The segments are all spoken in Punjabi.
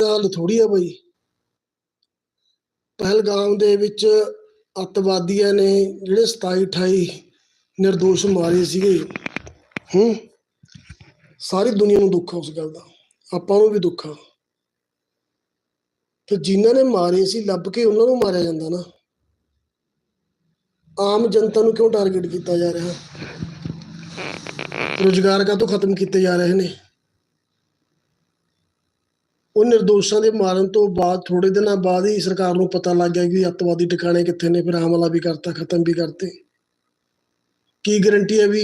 ਗੱਲ ਥੋੜੀ ਆ ਬਈ। ਪਹਿਲਗਾਮ ਦੇ ਵਿੱਚ ਅੱਤਵਾਦੀਆਂ ਨੇ ਜਿਹੜੇ 27 28 ਨਿਰਦੋਸ਼ ਮਾਰੇ ਸੀਗੇ, ਹੂੰ, ਸਾਰੀ ਦੁਨੀਆ ਨੂੰ ਦੁੱਖ ਆ ਉਸ ਗੱਲ ਦਾ। ਆਪਾਂ ਨੂੰ ਵੀ ਦੁੱਖ ਆ। ਤੇ ਜਿਨ੍ਹਾਂ ਨੇ ਮਾਰੇ ਸੀ, ਲੱਭ ਕੇ ਉਹਨਾਂ ਨੂੰ ਮਾਰਿਆ ਜਾਂਦਾ ਨਾ। ਆਮ ਜਨਤਾ ਨੂੰ ਕਿਉਂ ਟਾਰਗੇਟ ਕੀਤਾ ਜਾ ਰਿਹਾ? ਰੁਜ਼ਗਾਰ ਕਾ ਤੋਂ ਖਤਮ ਕੀਤੇ ਜਾ ਰਹੇ ਨੇ? ਉਹ ਨਿਰਦੋਸ਼ਾਂ ਦੇ ਮਾਰਨ ਤੋਂ ਬਾਅਦ ਥੋੜੇ ਦਿਨਾਂ ਬਾਅਦ ਹੀ ਸਰਕਾਰ ਨੂੰ ਪਤਾ ਲੱਗ ਗਿਆ ਕਿ ਅੱਤਵਾਦੀ ਟਿਕਾਣੇ ਕਿੱਥੇ ਨੇ, ਫਿਰ ਹਮਲਾ ਵੀ ਕਰਤਾ, ਖਤਮ ਵੀ ਕਰਤੇ। ਕੀ ਗਰੰਟੀ ਹੈ ਵੀ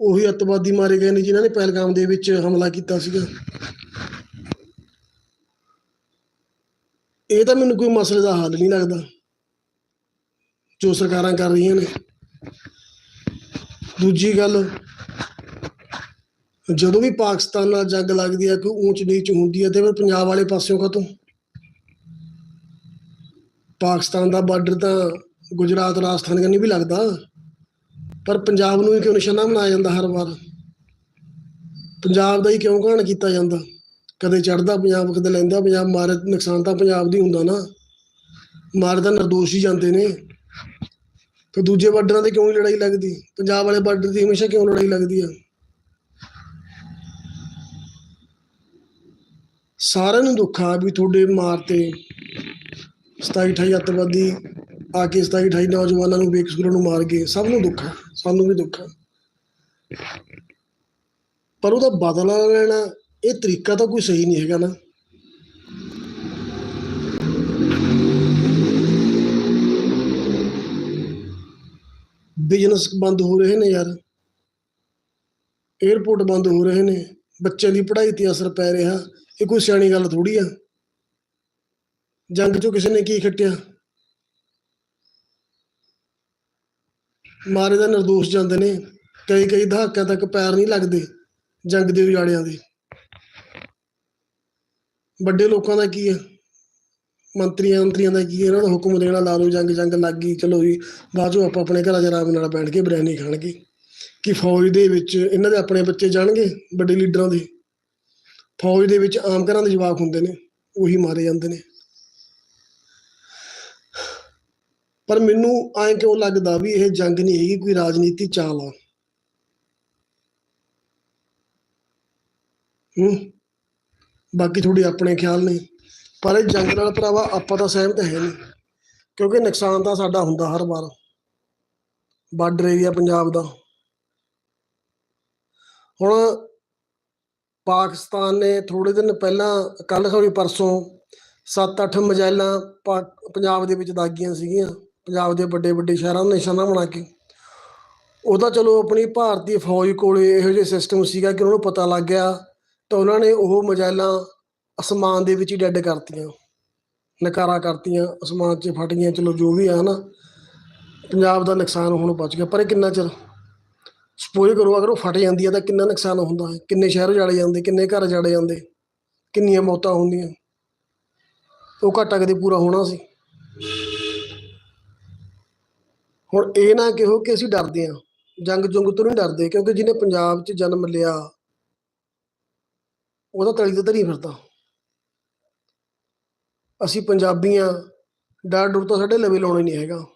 ਉਹੀ ਅੱਤਵਾਦੀ ਮਾਰੇ ਗਏ ਨੇ ਜਿਨ੍ਹਾਂ ਨੇ ਪਹਿਲਗਾਮ ਦੇ ਵਿੱਚ ਹਮਲਾ ਕੀਤਾ ਸੀਗਾ? ਇਹ ਤਾਂ ਮੈਨੂੰ ਕੋਈ ਮਸਲੇ ਦਾ ਹੱਲ ਨਹੀਂ ਲੱਗਦਾ, ਜੋ ਸਰਕਾਰਾਂ ਕਰ ਰਹੀਆਂ ਨੇ। ਦੂਜੀ ਗੱਲ ਜਦੋਂ ਵੀ ਪਾਕਿਸਤਾਨ ਨਾਲ ਜੰਗ ਲੱਗਦੀ ਹੈ, ਕੋਈ ਊਂਚ ਨੀਚ ਹੁੰਦੀ ਹੈ, ਤੇ ਫਿਰ ਪੰਜਾਬ ਵਾਲੇ ਪਾਸਿਓਂ ਕਦੋਂ ਪਾਕਿਸਤਾਨ ਦਾ ਬਾਰਡਰ ਤਾਂ ਗੁਜਰਾਤ, ਰਾਜਸਥਾਨ ਕੰਨੀ ਵੀ ਲੱਗਦਾ। ਪਰ ਪੰਜਾਬ ਨੂੰ ਹੀ ਕਿਉਂ ਨਿਸ਼ਾਨਾ ਬਣਾਇਆ ਜਾਂਦਾ ਹਰ ਵਾਰ? ਪੰਜਾਬ ਦਾ ਹੀ ਕਿਉਂ ਘਾਣ ਕੀਤਾ ਜਾਂਦਾ? ਕਦੇ ਚੜਦਾ ਪੰਜਾਬ, ਕਦੇ ਲੈਂਦਾ ਪੰਜਾਬ, ਮਾਰੇ ਨੁਕਸਾਨ ਤਾਂ ਪੰਜਾਬ ਦੀ ਹੁੰਦਾ ਨਾ। ਮਾਰੇ ਤਾਂ ਨਿਰਦੋਸ਼ ਹੀ ਜਾਂਦੇ ਨੇ। ਤੇ ਦੂਜੇ ਬਾਰਡਰਾਂ ਤੇ ਕਿਉਂ ਨਹੀਂ ਲੜਾਈ ਲੱਗਦੀ? ਪੰਜਾਬ ਵਾਲੇ ਬਾਰਡਰ ਦੀ ਹਮੇਸ਼ਾ ਕਿਉਂ ਲੜਾਈ ਲੱਗਦੀ ਆ? ਸਾਰਿਆਂ ਨੂੰ ਦੁੱਖ ਆ ਵੀ ਤੁਹਾਡੇ ਮਾਰ ਤੇ 27 28 ਅੱਤਵਾਦੀ ਆ ਕੇ 27 28 ਨੌਜਵਾਨਾਂ ਨੂੰ ਬੇਕਸੂਰਾਂ ਨੂੰ ਮਾਰ ਗਏ। ਸਭ ਨੂੰ ਦੁੱਖ ਆ, ਸਾਨੂੰ ਵੀ ਦੁੱਖ ਆ। ਪਰ ਉਹਦਾ ਬਦਲਾ ਲੈਣਾ, ਇਹ ਤਰੀਕਾ ਤਾਂ ਕੋਈ ਸਹੀ ਨਹੀਂ ਹੈਗਾ ਨਾ। ਬਿਜ਼ਨਸ ਬੰਦ ਹੋ ਰਹੇ ਨੇ ਯਾਰ। 에어ਪੋਰਟ ਬੰਦ ਹੋ ਰਹੇ ਨੇ। ਬੱਚਿਆਂ ਦੀ ਪੜ੍ਹਾਈ ਤੇ ਅਸਰ ਪੈ ਰਿਹਾ। ਇਹ ਕੋਈ ਸਿਆਣੀ ਗੱਲ ਥੋੜੀ ਆ। ਜੰਗ ਚੋਂ ਕਿਸੇ ਨੇ ਕੀ ਖੱਟਿਆ? ਮਾਰੇ ਦਾ ਨਿਰਦੋਸ਼ ਜਾਂਦੇ ਨੇ। ਕਈ ਕਈ ਦਹਾਕਿਆਂ ਤੱਕ ਪੈਰ ਨਹੀਂ ਲੱਗਦੇ ਜੰਗ ਦੇ ਉਜਾੜਿਆਂ ਦੇ। ਵੱਡੇ ਲੋਕਾਂ ਦਾ ਕੀ ਆ? ਮੰਤਰੀਆਂ ਮੰਤਰੀਆਂ ਦਾ ਕੀ ਹੈ ਇਹਨਾਂ ਦਾ ਹੁਕਮ ਦੇਣਾ, ਲਾ ਲਓ ਜੰਗ ਜੰਗ ਲੱਗ ਗਈ, ਚਲੋ ਜੀ, ਬਾਅਦ ਚੋਂ ਆਪਾਂ ਆਪਣੇ ਘਰਾਂ 'ਚ ਆਰਾਮ ਨਾਲ ਬੈਠ ਕੇ ਬਿਰਿਆਨੀ ਖਾਣਗੇ। ਕਿ ਫੌਜ ਦੇ ਵਿੱਚ ਇਹਨਾਂ ਦੇ ਆਪਣੇ ਬੱਚੇ ਜਾਣਗੇ, ਵੱਡੇ ਲੀਡਰਾਂ ਦੇ? ਫੌਜ ਦੇ ਵਿੱਚ ਆਮ ਘਰਾਂ ਦੇ ਜਵਾਕ ਹੁੰਦੇ ਨੇ, ਉਹੀ ਮਾਰੇ ਜਾਂਦੇ ਨੇ। ਪਰ ਮੈਨੂੰ ਐਂ ਕਿਉਂ ਲੱਗਦਾ ਵੀ ਇਹ ਜੰਗ ਨਹੀਂ ਹੈਗੀ, ਕੋਈ ਰਾਜਨੀਤੀ ਚਾਲ ਆ। ਹੂੰ, ਬਾਕੀ ਤੁਹਾਡੇ ਆਪਣੇ ਖਿਆਲ ਨੇ। ਪਰ ਇਹ ਜੰਗ ਨਾਲ ਭਰਾਵਾ ਆਪਾਂ ਤਾਂ ਸਹਿਮਤ ਹੈ ਨਹੀਂ, ਕਿਉਂਕਿ ਨੁਕਸਾਨ ਤਾਂ ਸਾਡਾ ਹੁੰਦਾ ਹਰ ਵਾਰ। ਬਾਰਡਰ ਏਰੀਆ ਪੰਜਾਬ ਦਾ। ਹੁਣ ਪਾਕਿਸਤਾਨ ਨੇ ਥੋੜੇ ਦਿਨ ਪਹਿਲਾਂ ਕੱਲ ਸੌਰੀ ਪਰਸੋਂ 7-8 ਮਜਾਇਲਾਂ ਪਾ- ਪੰਜਾਬ ਦੇ ਵਿੱਚ ਦਾਗੀਆਂ ਸੀਗੀਆਂ, ਪੰਜਾਬ ਦੇ ਵੱਡੇ ਵੱਡੇ ਸ਼ਹਿਰਾਂ ਨੂੰ ਨਿਸ਼ਾਨਾ ਬਣਾ ਕੇ। ਉਹਦਾ ਚਲੋ ਆਪਣੀ ਭਾਰਤੀ ਫੌਜ ਕੋਲੇ ਇਹੋ ਜਿਹੇ ਸਿਸਟਮ ਸੀਗਾ ਕਿ ਉਹਨਾਂ ਨੂੰ ਪਤਾ ਲੱਗ ਗਿਆ, ਤਾਂ ਉਹਨਾਂ ਨੇ ਉਹ ਮਜਾਇਲਾਂ ਅਸਮਾਨ ਦੇ ਵਿੱਚ ਹੀ ਡੈਡ ਕਰਤੀਆਂ। ਨਕਾਰਾ ਕਰਤੀਆਂ, ਅਸਮਾਨ 'ਚ ਫਟ ਗਈਆਂ, ਚਲੋ ਜੋ ਵੀ ਆ ਨਾ ਪੰਜਾਬ ਦਾ ਨੁਕਸਾਨ ਹੁਣ ਬਚ ਗਿਆ, ਪਰ ਇਹ ਕਿੰਨਾ ਚਿਰ ਸਪੋਜ਼ ਕਰੋ, ਅਗਰ ਉਹ ਫਟ ਜਾਂਦੀ ਹੈ ਤਾਂ ਕਿੰਨਾ ਨੁਕਸਾਨ ਹੁੰਦਾ ਹੈ? ਕਿੰਨੇ ਸ਼ਹਿਰ ਉਜਾੜੇ ਜਾਂਦੇ, ਕਿੰਨੇ ਘਰ ਉਜਾੜੇ ਜਾਂਦੇ, ਕਿੰਨੀਆਂ ਮੌਤਾਂ ਹੁੰਦੀਆਂ? ਉਹ ਘਾਟਾ ਕਦੇ ਪੂਰਾ ਹੋਣਾ ਸੀ। ਹੁਣ ਇਹ ਨਾ ਕਿਹੋ ਕਿ ਅਸੀਂ ਡਰਦੇ ਹਾਂ। ਜੰਗ ਜੁੰਗ ਤੋਂ ਨਹੀਂ ਡਰਦੇ, ਕਿਉਂਕਿ ਜਿਹਨੇ ਪੰਜਾਬ 'ਚ ਜਨਮ ਲਿਆ ਉਹਦਾ ਤਲੀ ਤੇ ਧਰੀ ਫਿਰਦਾ। ਅਸੀਂ ਪੰਜਾਬੀਆਂ ਡਰ ਡਰ ਤਾਂ ਸਾਡੇ ਲਵੇ ਲਾਉਣਾ ਹੀ ਨਹੀਂ ਹੈਗਾ।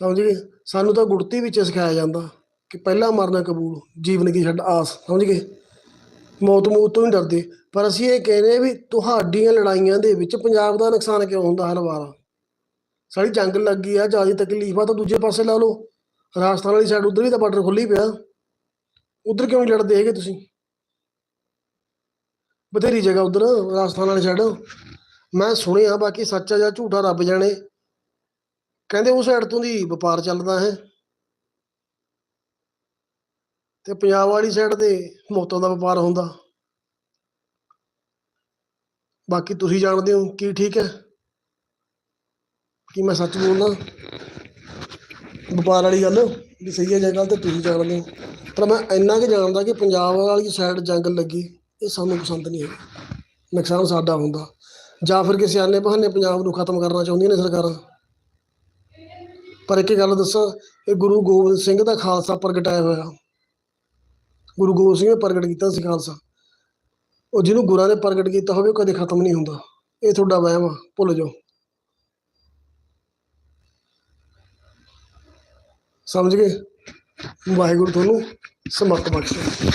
ਸਮਝ ਗਏ? ਸਾਨੂੰ ਤਾਂ ਗੁੜਤੀ ਵਿੱਚ ਸਿਖਾਇਆ ਜਾਂਦਾ ਕਿ ਪਹਿਲਾਂ ਮਰਨਾ ਕਬੂਲ, ਜੀਵਨ ਕੀ ਛੱਡ ਆਸ, ਸਮਝ ਗਏ? ਮੌਤ ਮੂਤ ਤੋਂ ਨਹੀਂ ਡਰਦੇ। ਪਰ ਅਸੀਂ ਇਹ ਕਹਿੰਦੇ ਵੀ ਤੁਹਾਡੀਆਂ ਲੜਾਈਆਂ ਦੇ ਵਿੱਚ ਪੰਜਾਬ ਦਾ ਨੁਕਸਾਨ ਕਿਉਂ ਹੁੰਦਾ ਹਰ ਵਾਰ? ਸਾਡੀ ਜੰਗ ਲੱਗੀ ਆ ਜ਼ਿਆਦਾ ਤਕਲੀਫ ਆ ਤਾਂ ਦੂਜੇ ਪਾਸੇ ਲਾ ਲਓ। ਰਾਜਸਥਾਨ ਵਾਲੀ ਸਾਈਡ ਉਧਰ ਵੀ ਤਾਂ ਬਾਰਡਰ ਖੁੱਲੀ ਪਿਆ। ਉਧਰ ਕਿਉਂ ਨਹੀਂ ਲੜਦੇ ਹੈਗੇ ਤੁਸੀਂ? ਬਥੇਰੀ ਜਗ੍ਹਾ ਉਧਰ, ਰਾਜਸਥਾਨ ਵਾਲੀ ਸਾਈਡ ਮੈਂ ਸੁਣਿਆ, ਬਾਕੀ ਸੱਚਾ ਜਾਂ ਝੂਠਾ ਰੱਬ ਜਾਣੇ। ਕਹਿੰਦੇ ਉਸ ਸਾਈਡ ਤੋਂ ਦੀ ਵਪਾਰ ਚੱਲਦਾ ਹੈ। ਤੇ ਪੰਜਾਬ ਵਾਲੀ ਸਾਈਡ ਤੇ ਮੌਤਾਂ ਦਾ ਵਪਾਰ ਹੁੰਦਾ। ਬਾਕੀ ਤੁਸੀਂ ਜਾਣਦੇ ਹੋ ਕੀ ਠੀਕ ਹੈ। ਕੀ ਮੈਂ ਸੱਚ ਬੋਲਦਾ? ਵਪਾਰ ਵਾਲੀ ਗੱਲ ਵੀ ਸਹੀ ਹੈ ਜਾਂ ਗਲਤ ਹੈ ਤੁਸੀਂ ਜਾਣਦੇ ਹੋ। ਪਰ ਮੈਂ ਇੰਨਾ ਕਿ ਜਾਣਦਾ ਕਿ ਪੰਜਾਬ ਵਾਲੀ ਸਾਈਡ ਜੰਗ ਲੱਗੀ, ਇਹ ਸਾਨੂੰ ਪਸੰਦ ਨਹੀਂ ਹੈ ਨੁਕਸਾਨ ਸਾਡਾ ਹੁੰਦਾ। ਜਾਂ ਫਿਰ ਕਿਸੇ ਆਨੇ ਬਹਾਨੇ ਪੰਜਾਬ ਨੂੰ ਖਤਮ ਕਰਨਾ ਚਾਹੁੰਦੀਆਂ ਨੇ ਸਰਕਾਰਾਂ। ਪਰ ਇੱਕ ਗੱਲ ਦੱਸਾਂ, ਇਹ ਗੁਰੂ ਗੋਬਿੰਦ ਸਿੰਘ ਦਾ ਖਾਲਸਾ ਪ੍ਰਗਟਾਇਆ ਹੋਇਆ। ਗੁਰੂ ਗੋਬਿੰਦ ਸਿੰਘ ਨੇ ਪ੍ਰਗਟ ਕੀਤਾ ਸੀ ਖਾਲਸਾ। ਉਹ ਜਿਹਨੂੰ ਗੁਰਾਂ ਨੇ ਪ੍ਰਗਟ ਕੀਤਾ ਹੋਵੇ, ਉਹ ਕਦੇ ਖਤਮ ਨਹੀਂ ਹੁੰਦਾ। ਇਹ ਤੁਹਾਡਾ ਵਹਿਮ ਆ, ਭੁੱਲ ਜਾਓ। ਸਮਝ ਗਏ? ਵਾਹਿਗੁਰੂ ਤੁਹਾਨੂੰ ਸਮਰਥ ਬਖਸ਼ੇ।